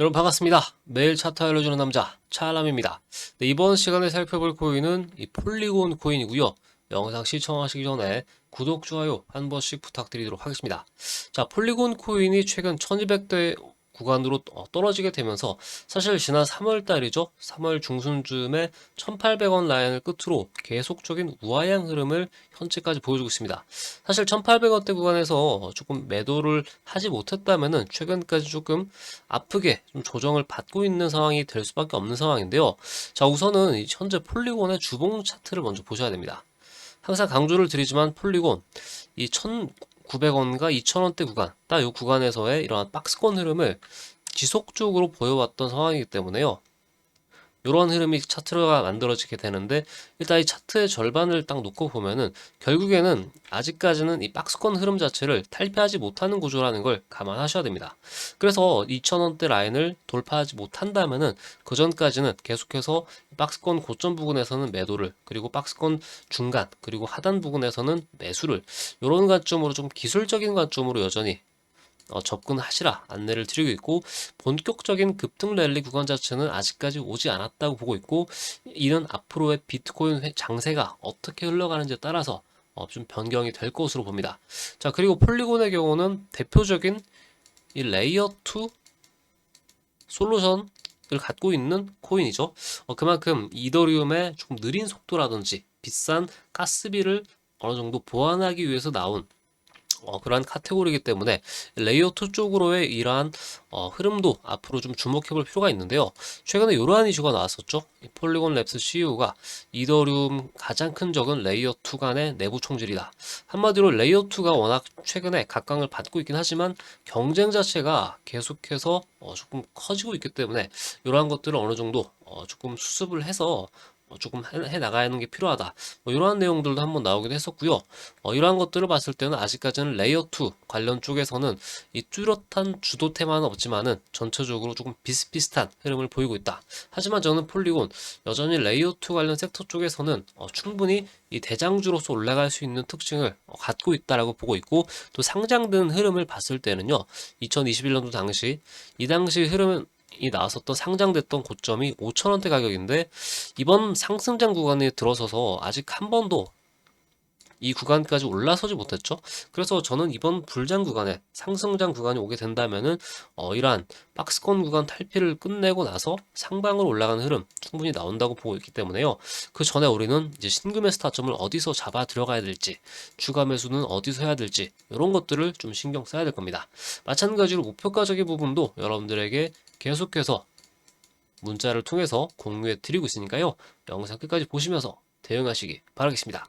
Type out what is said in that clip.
여러분 반갑습니다. 매일 차트 알려주는 남자 차람입니다. 네, 이번 시간에 살펴볼 코인은 이 폴리곤 코인이고요. 영상 시청하시기 전에 구독, 좋아요 한 번씩 부탁드리도록 하겠습니다. 자, 폴리곤 코인이 최근 1200대 구간으로 어, 떨어지게 되면서 사실 지난 3월 달이죠. 3월 중순쯤에 1800원 라인을 끝으로 계속적인 우하향 흐름을 현재까지 보여주고 있습니다. 사실 1800원대 구간에서 조금 매도를 하지 못했다면은 최근까지 조금 아프게 좀 조정을 받고 있는 상황이 될 수밖에 없는 상황인데요. 자, 우선은 이 현재 폴리곤의 주봉 차트를 먼저 보셔야 됩니다. 항상 강조를 드리지만 폴리곤 이 1,900원과 2,000원대 구간, 딱 이 구간에서의 이러한 박스권 흐름을 지속적으로 보여왔던 상황이기 때문에요. 이런 흐름이 차트가 만들어지게 되는데 일단 이 차트의 절반을 딱 놓고 보면은 결국에는 아직까지는 이 박스권 흐름 자체를 탈피하지 못하는 구조라는 걸 감안하셔야 됩니다. 그래서 2,000원대 라인을 돌파하지 못한다면은 그 전까지는 계속해서 박스권 고점 부근에서는 매도를 그리고 박스권 중간 그리고 하단 부근에서는 매수를 이런 관점으로 좀 기술적인 관점으로 여전히 어, 접근하시라 안내를 드리고 있고 본격적인 급등 랠리 구간 자체는 아직까지 오지 않았다고 보고 있고 이는 앞으로의 비트코인 회- 장세가 어떻게 흘러가는지에 따라서 어, 좀 변경이 될 것으로 봅니다. 자 그리고 폴리곤의 경우는 대표적인 이 레이어 2 솔루션을 갖고 있는 코인이죠. 어, 그만큼 이더리움의 조금 느린 속도라든지 비싼 가스비를 어느 정도 보완하기 위해서 나온 어, 그러한 카테고리이기 때문에 레이어 2 쪽으로의 이러한 어, 흐름도 앞으로 좀 주목해 볼 필요가 있는데요. 최근에 이러한 이슈가 나왔었죠. 이 폴리곤 랩스 CEO가 이더리움 가장 큰 적은 레이어 2 간의 내부 총질이다. 한마디로 레이어 2가 워낙 최근에 각광을 받고 있긴 하지만 경쟁 자체가 계속해서 어, 조금 커지고 있기 때문에 이러한 것들을 어느 정도 어, 조금 수습을 해서 어, 조금 해, 해 나가는 게 필요하다. 뭐 이러한 내용들도 한번 나오기도 했었고요. 어, 이러한 것들을 봤을 때는 아직까지는 레이어 2 관련 쪽에서는 이 뚜렷한 주도 테마는 없지만은 전체적으로 조금 비슷비슷한 흐름을 보이고 있다. 하지만 저는 폴리곤 여전히 레이어 2 관련 섹터 쪽에서는 어, 충분히 이 대장주로서 올라갈 수 있는 특징을 어, 갖고 있다라고 보고 있고 또 상장된 흐름을 봤을 때는요. 2021년도 당시 이 당시 흐름은 이 나왔었던 상장됐던 고점이 5천원대 가격인데 이번 상승장 구간에 들어서서 아직 한 번도 이 구간까지 올라서지 못했죠. 그래서 저는 이번 불장 구간에 상승장 구간이 오게 된다면은 어, 이러한 박스권 구간 탈피를 끝내고 나서 상방으로 올라가는 흐름 충분히 나온다고 보고 있기 때문에요. 그 전에 우리는 이제 신금의 스타점을 어디서 잡아 들어가야 될지, 추가 매수는 어디서 해야 될지 이런 것들을 좀 신경 써야 될 겁니다. 마찬가지로 목표 가적인 부분도 여러분들에게 계속해서 문자를 통해서 공유해 드리고 있으니까요. 영상 끝까지 보시면서 대응하시기 바라겠습니다.